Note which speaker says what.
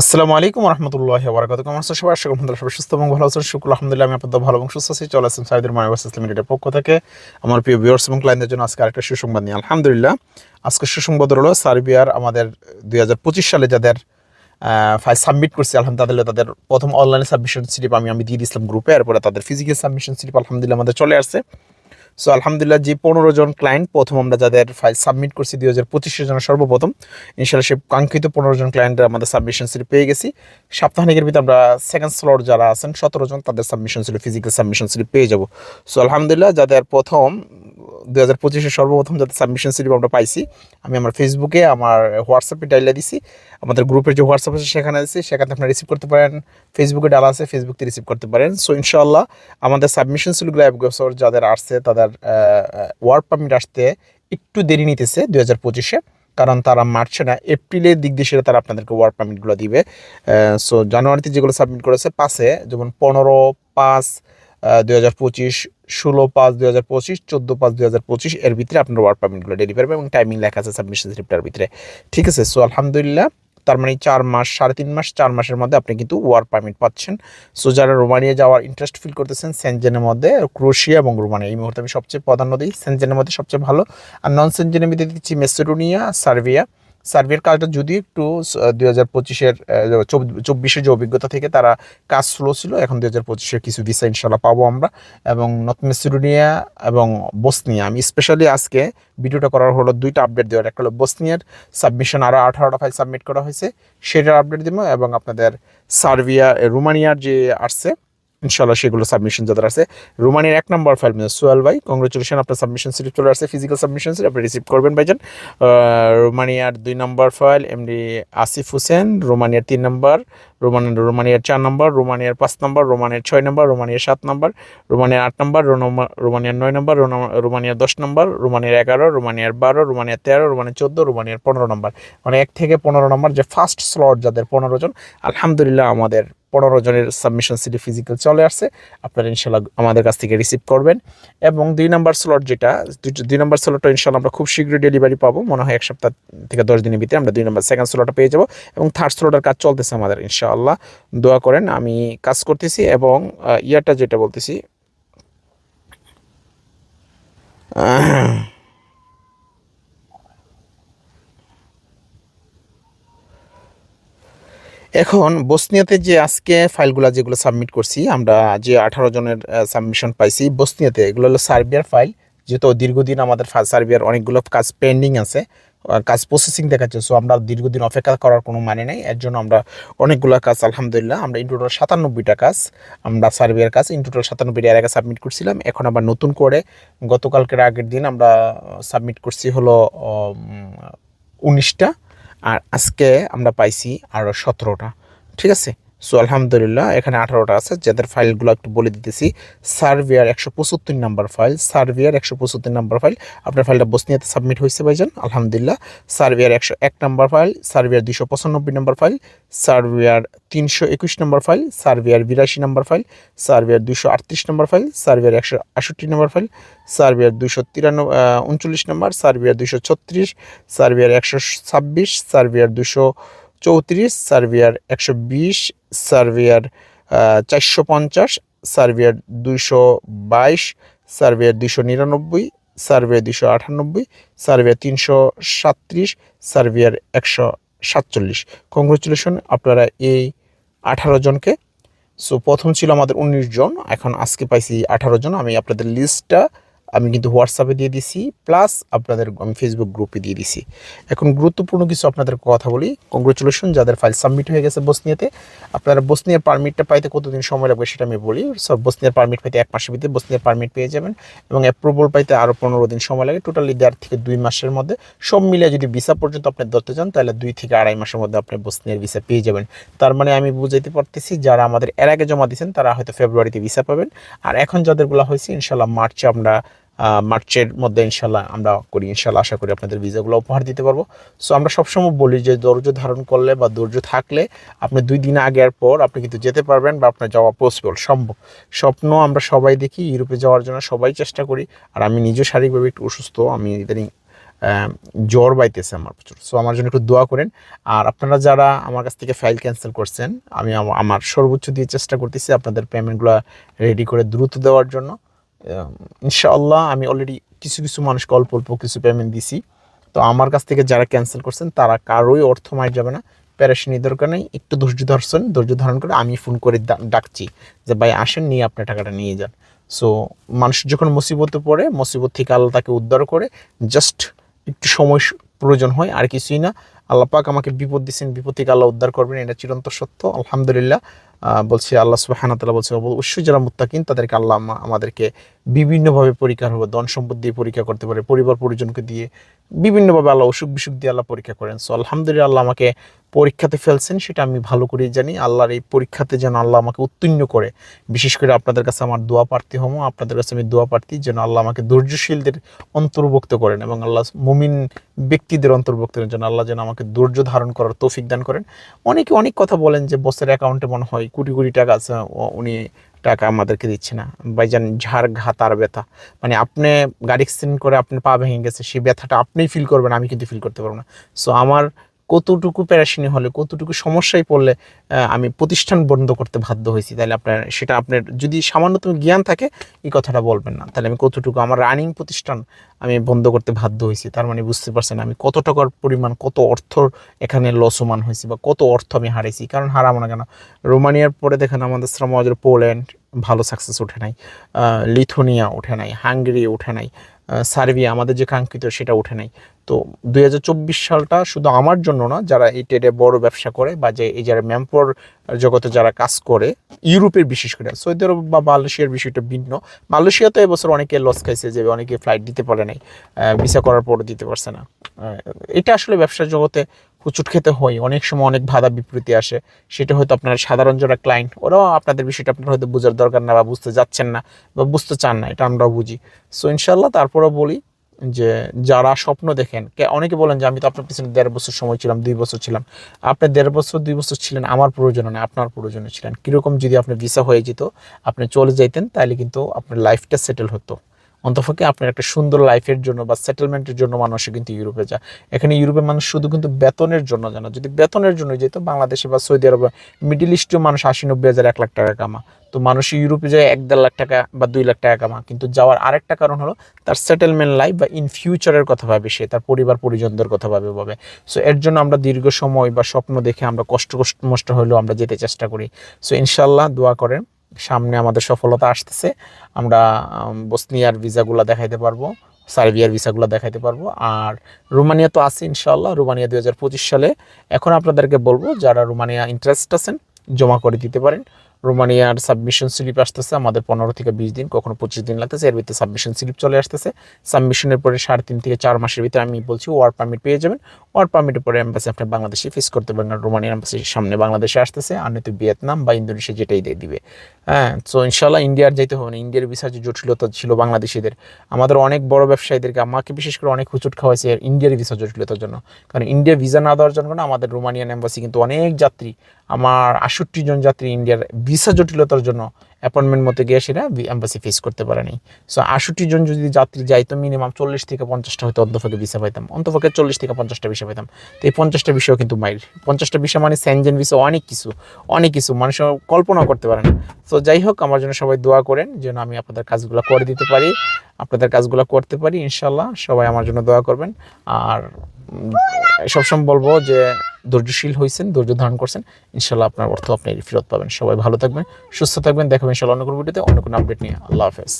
Speaker 1: আসসালামু আলাইকুম রহমতুল্লাহ বরকাত কেমন আছো? সবাই আশা করি সুস্থ এবং ভালো আছেন। শুক্র আলহামদুলিল্লাহ, আমি আপনাদের ভালো এবং সুস্থ আছি। চলে আসছেন সাইদের মানবাস ইসলাম মিডিয়ার পক্ষ থেকে। আমার প্রিয় ভিউয়ার্স এবং ক্লায়েন্টদের জন্য আজকে আরেকটা সুসংবাদ নিয়ে। আলহামদুলিল্লাহ আজকে সুসংবাদ হলো সার্বিয়ার আমাদের দুই হাজার পঁচিশ সালে যাদের ফাইল সাবমিট করছি আলহামদুলিল্লাহ তাদের প্রথম অনলাইনে সাবমিশন স্লিপ আমি আমি দিয়ে দিয়েছিলাম গ্রুপে এরপরে তাদের ফিজিক্যাল সাবমিশন স্লিপ আলহামদুলিল্লাহ আমাদের চলে আসছে। সো আলহামদুলিল্লাহ যে পনেরো জন ক্লায়েন্ট প্রথম আমরা যাদের ফাইল সাবমিট করছি, দুই হাজার পঁচিশে জন সর্বপ্রথম ইনশাল্লাহ সে কাঙ্ক্ষিত পনেরো জন ক্লায়েন্ট আমাদের সাবমিশন স্লিপ পেয়ে গেছি। সাপ্তাহিকের ভিতরে আমরা সেকেন্ড স্লট যারা আছেন, সতেরো জন তাদের submission slip physical submission slip পেয়ে যাব। সো আলহামদুলিল্লাহ যাদের প্রথম দু হাজার পঁচিশে সর্বপ্রথম যাদের সাবমিশন স্লিপ আমরা পাইছি, আমি আমার ফেসবুকে আমার হোয়াটসঅ্যাপে ডাইলে দিছি। আমাদের গ্রুপের যে হোয়াটসঅ্যাপ আছে, সেখানে দিছি সেখানে আপনারা রিসিভ করতে পারেন। ফেসবুকে ডালা আছে ফেসবুকতে রিসিভ করতে পারেন। সো ইনশাল্লাহ আমাদের সাবমিশন স্লিপগুলো এক বছর যাদের আসছে, তাদের ওয়ার্ক পারমিট আসতে একটু দেরি নিতেছে দু হাজার পঁচিশে। কারণ তারা মার্চে না। এপ্রিলের দিক দিয়ে সেটা তারা আপনাদেরকে ওয়ার্ক পারমিটগুলো দিবে। সো জানুয়ারিতে যেগুলো সাবমিট করেছে পাশে যেমন পনেরো পাঁচ দু হাজার পঁচিশ ষোলো পাঁচ দুই হাজার পঁচিশ, চোদ্দ পাঁচ দুই হাজার পঁচিশ এর ভিতরে আপনার ওয়ার্ক পারমিটগুলো ডেলিভারি এবং টাইমিং লেখা আছে সাবমিশন স্লিপটার ভিতরে। ঠিক আছে? সো আলহামদুলিল্লাহ, তার মানে চার মাস, সাড়ে তিন মাস, চার মাসের মধ্যে আপনি কিন্তু ওয়ার্ক পারমিট পাচ্ছেন। সো যারা রোমানিয়া যাওয়ার ইন্টারেস্ট ফিল করতেছেন সেনজেনের মধ্যে, ক্রোশিয়া এবং রোমানিয়া, এই মুহূর্তে আমি সবচেয়ে প্রাধান্য দিই। সেনজেনের মধ্যে সবচেয়ে ভালো। আর নন সেনজেনের মধ্যে দিচ্ছি মেসেডোনিয়া সার্বিয়া সার্ভের কাজটা যদি একটু দুই হাজার পঁচিশের চব্বিশের যে অভিজ্ঞতা থেকে তারা কাজ স্লো ছিল, এখন দুই হাজার পঁচিশের কিছু ভিসা ইনশাল্লাহ পাবো আমরা। এবং নর্থ মেসিডোনিয়া এবং বসনিয়া আমি স্পেশালি আজকে ভিডিওটা করার হলো দুইটা আপডেট দেওয়ার। একটা হলো বসনিয়ার সাবমিশন আরও আঠারোটা ফাইল সাবমিট করা হয়েছে, সেটার আপডেট দিব এবং আপনাদের সার্বিয়া, রোমানিয়ার যে আসছে ইনশাল্লাহ সেগুলো সাবমিশন যাদের আছে। রোমানির এক নম্বর ফাইল মানে সোয়াল ভাই কংগ্রেচুলেশন আপনার সাবমিশন স্লিপ চলে আসছে ফিজিক্যাল সাবমিশন স্লিপ আপনি রিসিভ করবেন ভাইজান। রোমানিয়ার দুই নম্বর ফাইল এমডি আসিফ হোসেন, রোমানিয়ার তিন নম্বর, রোমান রোমানিয়ার চার নম্বর, রোমানিয়ার পাঁচ নম্বর, রোমানিয়ার ছয় নম্বর, রোমানিয়ার সাত নম্বর, রোমানিয়ার আট নম্বর রোমানিয়ার নয় নম্বর রোমানিয়ার দশ নম্বর, রোমানিয়ার এগারো, রোমানিয়ার বারো, রোমানিয়ার তেরো, রোমানিয়ার চোদ্দ, রোমানিয়ার পনেরো নম্বর। মানে এক থেকে পনেরো নম্বর যে ফার্স্ট স্লট যাদের পনেরো জন, আলহামদুলিল্লাহ আমাদের পনেরো জনের সাবমিশন সিটি ফিজিক্যাল চলে আসছে। আপনারা ইনশাল্লাহ আমাদের কাছ থেকে রিসিভ করবেন। এবং দুই নম্বর স্লট যেটা দুই নম্বর স্লটটা ইনশাল্লাহ আমরা খুব শীঘ্রই ডেলিভারি পাবো। মনে হয় এক সপ্তাহ থেকে দশ দিনের ভিতরে আমরা দুই নম্বর সেকেন্ড স্লটটা পেয়ে যাব। এবং থার্ড স্লটের কাজ চলতেছে আমাদের, ইনশাআল্লাহ। দোয়া করেন, আমি কাজ করতেছি এবং ইয়ারটা যেটা বলতেছি এখন বসনিয়াতে যে আজকে ফাইলগুলো যেগুলো সাবমিট করছি, আমরা যে আঠারো জনের সাবমিশন পাইছি বসনিয়াতে, এগুলো হলো সার্বিয়ার ফাইল। যেহেতু দীর্ঘদিন আমাদের সার্বিয়ার অনেকগুলো কাজ পেন্ডিং আছে কাজ প্রসেসিং দেখাচ্ছে সো আমরা দীর্ঘদিন অপেক্ষা করার কোনো মানে নেই। এর জন্য আমরা অনেকগুলো কাজ, আলহামদুলিল্লাহ, আমরা ইন টোটাল সাতানব্বইটা কাজ, আমরা সার্বিয়ার কাজ ইন টোটাল সাতানব্বইটা এর আগে সাবমিট করছিলাম। এখন আবার নতুন করে গতকালকের আগের দিন আমরা সাবমিট করছি হলো উনিশটা। আর আজকে আমরা পাইছি আরও সতেরোটা ঠিক আছে? সো আলহামদুলিল্লাহ এখানে আঠারোটা আছে, যাদের ফাইলগুলো একটু বলে দিতেছি। সার্ভিয়ার একশো পঁচাত্তর নাম্বার ফাইল সার্ভিয়ার একশো পঁচাত্তর নাম্বার ফাইল আপনার ফাইলটা বসনিয়াতে সাবমিট হয়েছে ভাইজান আলহামদুলিল্লাহ সার্ভিয়ার একশো এক নাম্বার ফাইল সার্ভিয়ার দুশো পঁচানব্বই নাম্বার ফাইল সার্ভিয়ার তিনশো একুশ নম্বর ফাইল সার্ভিয়ার বিরাশি নম্বর ফাইল সার্ভিয়ার দুশো আটত্রিশ নম্বর ফাইল সার্ভিয়ার একশো আষট্টি নম্বর ফাইল সার্ভিয়ার দুশো তিরানব্বই উনচল্লিশ নম্বর সার্ভিয়ার দুশো ছত্রিশ সার্ভিয়ার একশো ছাব্বিশ সার্ভিয়ার দুশো চৌত্রিশ সার্ভিয়ার একশো বিশ সার্ভিয়ার চারশো পঞ্চাশ সার্ভিয়ার দুইশো বাইশ সার্ভিয়ার দুশো নিরানব্বই সার্ভিয়ার দুশো আটানব্বই সার্ভিয়ার তিনশো সাতত্রিশ সার্ভিয়ার একশো সাতচল্লিশ। কংগ্রেচুলেশন আপনারা এই আঠারো জনকে। সো প্রথম ছিল আমাদের উনিশ জন, এখন আজকে পাইছি আঠারো জন। আমি আপনাদের লিস্টটা আমি কিন্তু হোয়াটসঅ্যাপে দিয়ে দিছি প্লাস আপনাদের আমি ফেসবুক গ্রুপে দিয়ে দিছি। এখন গুরুত্বপূর্ণ কিছু আপনাদের কথা বলি। কংগ্রেচুলেশন যাদের ফাইল সাবমিট হয়ে গেছে বসনিয়াতে। আপনারা বসনিয়ার পারমিটটা পাইতে কতদিন সময় লাগবে সেটা আমি বলি। সব বসনিয়ার পারমিট পাইতে এক মাসের ভিতরে বসনিয়ার পারমিট পেয়ে যাবেন এবং অ্যাপ্রুভাল পাইতে আরও পনেরো দিন সময় লাগে। টোটালি দেড় থেকে দুই মাসের মধ্যে। সব মিলিয়ে যদি ভিসা পর্যন্ত আপনি ধরতে চান, তাহলে দুই থেকে আড়াই মাসের মধ্যে আপনি বসনিয়ার ভিসা পেয়ে যাবেন। তার মানে আমি বুঝাইতে পারতেছি, যারা আমাদের এর আগে জমা দিয়েছেন, তারা হয়তো ফেব্রুয়ারিতে ভিসা পাবেন। আর এখন যাদের বলা হয়েছে ইনশাল্লাহ মার্চে আমরা মার্চের মধ্যে ইনশাল্লাহ আমরা করি, ইনশাল্লাহ আশা করি আপনাদের ভিসাগুলো উপহার দিতে পারব। সো আমরা সবসময় বলি যে ধৈর্য ধারণ করলে বা ধৈর্য থাকলে আপনি দুই দিন আগের পর আপনি কিন্তু যেতে পারবেন বা আপনার যাওয়া পসিবল সম্ভব। স্বপ্ন আমরা সবাই দেখি, ইউরোপে যাওয়ার জন্য সবাই চেষ্টা করি, আর আমি নিজে শারীরিকভাবে একটু অসুস্থ, আমি ইদানিং জ্বর বাইতেছে আমার প্রচুর। সো আমার জন্য একটু দোয়া করেন। আর আপনারা যারা আমার কাছ থেকে ফাইল ক্যান্সেল করছেন, আমি আমার সর্বোচ্চ দিয়ে চেষ্টা করতেছি আপনাদের পেমেন্টগুলো রেডি করে দ্রুত দেওয়ার জন্য। ইনশাআল্লাহ আমি অলরেডি কিছু কিছু মানুষকে অল্প অল্প কিছু পেমেন্ট দিছি। তো আমার কাছ থেকে যারা ক্যান্সেল করছেন, তারা কারোই অর্থ মার যাবে না। প্যারাশনি দরকার নেই, একটু ধৈর্য ধরছেন, ধৈর্য ধারণ করে আমি ফোন করে ডাকছি যে, ভাই, আসেন, নিয়ে আপনার টাকাটা নিয়ে যান। সো মানুষ যখন মুসিবতে পড়ে, মুসিবত থেকে আল্লাহ তাকে উদ্ধার করে জাস্ট একটু সময় প্রয়োজন হয়, আর কিছুই না। আল্লাহ পাক আমাকে বিপদ দিচ্ছেন বিপদ থেকে আল্লাহ উদ্ধার করবেন, এটা চিরন্ত সত্য। আলহামদুলিল্লাহ বলছে আল্লাহ সুবাহানা তালা বলছে, অবশ্যই যারা মুত্তাকিন, তাদেরকে আল্লাহ আমাদেরকে বিভিন্নভাবে পরীক্ষা হবে ধন সম্পদ দিয়ে পরীক্ষা করতে পারে, পরিবার পরিজনকে দিয়ে বিভিন্নভাবে আল্লাহ অসুখ বিসুখ দিয়ে আল্লাহ পরীক্ষা করেন। সো আলহামদুলিল্লাহ, আল্লাহ আমাকে পরীক্ষাতে ফেলছেন, সেটা আমি ভালো করেই জানি। আল্লাহর এই পরীক্ষাতে যেন আল্লাহ আমাকে উত্তীর্ণ করে। বিশেষ করে আপনাদের কাছে আমার দোয়া প্রার্থী হমো, আপনাদের কাছে আমি দোয়া প্রার্থী, যেন আল্লাহ আমাকে ধৈর্যশীলদের অন্তর্ভুক্ত করেন এবং আল্লাহ মুমিন ব্যক্তিদের অন্তর্ভুক্ত করেন, যেন আল্লাহ যেন আমাকে ধৈর্য ধারণ করার তৌফিক দান করেন। অনেকে অনেক কথা বলেন যে, বসের অ্যাকাউন্টে মনে হয় কোটি কোটি টাকা আছে উনি টাকা আমাদেরকে দিচ্ছে না। ভাইজান ঝাড় ঘা তার ব্যথা। মানে আপনি গাড়ি এক্সিডেন্ট করে আপনি পা ভেঙে গেছে, সেই ব্যথাটা আপনিই ফিল করবেন, আমি কিন্তু ফিল করতে পারব না। সো আমার কতটুকু প্যারাশিনি হলে, কতটুকু সমস্যায় পড়লে আমি প্রতিষ্ঠান বন্ধ করতে বাধ্য হয়েছি? তাহলে আপনার, সেটা আপনার, যদি সামান্যতম জ্ঞান থাকে, এই কথাটা বলবেন না। তাহলে আমি কতটুকু আমার রানিং প্রতিষ্ঠান আমি বন্ধ করতে বাধ্য হয়েছি? তার মানে বুঝতে পারছেন আমি কত টাকার পরিমাণ, কত অর্থ এখানে লসমান হয়েছি বা কত অর্থ আমি হারাইছি? কারণ হারাবো না কেন? রোমানিয়ার পরে দেখেন আমাদের শ্রমবাজার পোল্যান্ড ভালো সাকসেস ওঠে নাই লিথুনিয়া ওঠে নাই, হাঙ্গেরি ওঠে নাই সার্বিয়া আমাদের যে কাঙ্ক্ষিত সেটা ওঠে নাই। তো দুই হাজার চব্বিশ সালটা শুধু আমার জন্য না, যারা এই ট্রেডে বড় ব্যবসা করে বা যে এই যারা ম্যাম্পর জগতে যারা কাজ করে, ইউরোপের বিশেষ করে, সৌদি আরব বা মালয়েশিয়ার বিষয়টা ভিন্ন। মালয়েশিয়াতে এবছর অনেকে লস খাইছে যে অনেকে ফ্লাইট দিতে পারে নাই ভিসা করার পরও দিতে পারছে না। এটা আসলে ব্যবসার জগতে হুচুট খেতে হয়, অনেক সময় অনেক বাধা বিপরীতি আসে। সেটা হয়তো আপনার সাধারণ যারা ক্লায়েন্ট ওরাও আপনাদের বিষয়টা আপনার হয়তো বোঝার দরকার না বা বুঝতে যাচ্ছেন না বা বুঝতে চান না, এটা আমরাও বুঝি। সো ইনশাল্লাহ তারপরেও বলি যে যারা স্বপ্ন দেখেন অনেকে বলেন যে আমি তো আপনার পিছনে দেড় বছর সময় ছিলাম, দুই বছর ছিলাম। আপনি দেড় বছর, দুই বছর ছিলেন, আমার প্রয়োজনে না আপনার প্রয়োজনে ছিলেন। কীরকম যদি আপনার ভিসা হয়ে যেত, আপনি চলে যাইতেন তাহলে কিন্তু আপনার লাইফটা সেটেল হতো। অন্তপক্ষে আপনার একটা সুন্দর লাইফের জন্য বা সেটেলমেন্টের জন্য মানুষ কিন্তু ইউরোপে যায়। এখানে ইউরোপের মানুষ শুধু কিন্তু বেতনের জন্য জানা যদি বেতনের জন্য যেত, বাংলাদেশে বা সৌদি আরবে মিডিল ইস্টেও মানুষ আশি নব্বই হাজার, এক লাখ টাকা কামা তো মানুষ ইউরোপে যায় এক দেড় লাখ টাকা বা দুই লাখ টাকা কামা কিন্তু যাওয়ার আরেকটা কারণ হলো তার সেটেলমেন্ট লাইফ বা ইন ফিউচারের কথা ভাবে সে, তার পরিবার পরিজনদের কথা ভাবে ভাবে। সো এর জন্য আমরা দীর্ঘ সময় বা স্বপ্ন দেখে আমরা কষ্ট কষ্ট মষ্ট হলেও আমরা যেতে চেষ্টা করি। সো ইনশাল্লাহ দোয়া করেন, সামনে আমাদের সফলতা আসতেছে। আমরা বসনিয়ার ভিসাগুলো দেখাইতে পারব, সার্বিয়ার ভিসাগুলো দেখাইতে পারব। আর রোমানিয়া তো আছে ইনশাল্লাহ রোমানিয়া দুই হাজার পঁচিশ সালে। এখন আপনাদেরকে বলব, যারা রোমানিয়া ইন্টারেস্ট আছেন, জমা করে দিতে পারেন। রোমানিয়ার সাবমিশন স্লিপ আসতেছে, আমাদের পনেরো থেকে বিশ দিন, কখনো পঁচিশ দিন লাগতেছে, এর ভিতরে সাবমিশন স্লিপ চলে আসতেছে। সাবমিশনের পরে সাড়ে তিন থেকে চার মাসের ভিতরে আমি বলছি ওয়ার্ক পারমিট পেয়ে যাবেন। ওয়ার্ক পারমিটের পরে অ্যাম্বাসি আপনি বাংলাদেশে ফেস করতে পারবেন রোমানিয়ার অ্যাম্বাসির সামনে বাংলাদেশে আসতেছে, আর নয়তো ভিয়েতনাম বা ইন্দোনেশিয়া যেটাই দিয়ে দিবে। হ্যাঁ তো ইনশাল্লাহ ইন্ডিয়ার যেতে হবে না, ইন্ডিয়ার ভিসার যে জটিলতা ছিল বাংলাদেশিদের, আমাদের অনেক বড় ব্যবসায়ীদেরকে, আমাকে বিশেষ করে অনেক হুচুট খাওয়াইছে ইন্ডিয়ার ভিসা জটিলতার জন্য। কারণ ইন্ডিয়া ভিসা না দেওয়ার জন্য আমাদের রোমানিয়ান এম্বাসি কিন্তু অনেক যাত্রী, আমার আষট্টি জন যাত্রী ইন্ডিয়ার ভিসা জটিলতার জন্য অ্যাপয়েন্টমেন্ট মতো গিয়ে সেটা এম্বাসি ফেস করতে পারেনি। সো আষট্টি জন যদি যাত্রী যাইতো মিনিমাম চল্লিশ থেকে পঞ্চাশটা হয়তো অন্তপক্ষে ভিসা পাইতাম। অন্তপক্ষে চল্লিশ থেকে পঞ্চাশটা ভিসা পাইতাম। তো এই পঞ্চাশটা বিষয় কিন্তু মাইল পঞ্চাশটা বিষয় মানে স্যানজেন বিষয় অনেক কিছু অনেক কিছু। মানুষ কল্পনা করতে পারে না। তো যাই হোক, আমার জন্য সবাই দোয়া করেন যেন আমি আপনাদের কাজগুলো করে দিতে পারি। আপনাদের কাজগুলো করতে পারি ইনশাল্লাহ সবাই আমার জন্য দোয়া করবেন। আর সবসময় বলব যে, ধৈর্যশীল হয়েছেন ধৈর্য ধারণ করছেন ইনশাল্লাহ আপনার অর্থ আপনি ফেরত পাবেন। সবাই ভালো থাকবেন, সুস্থ থাকবেন। দেখাবেন ইনশাল্লাহ অন্য কোনো ভিডিওতে। অন্য কোনো আপডেট নিয়ে। আল্লাহ হাফেজ।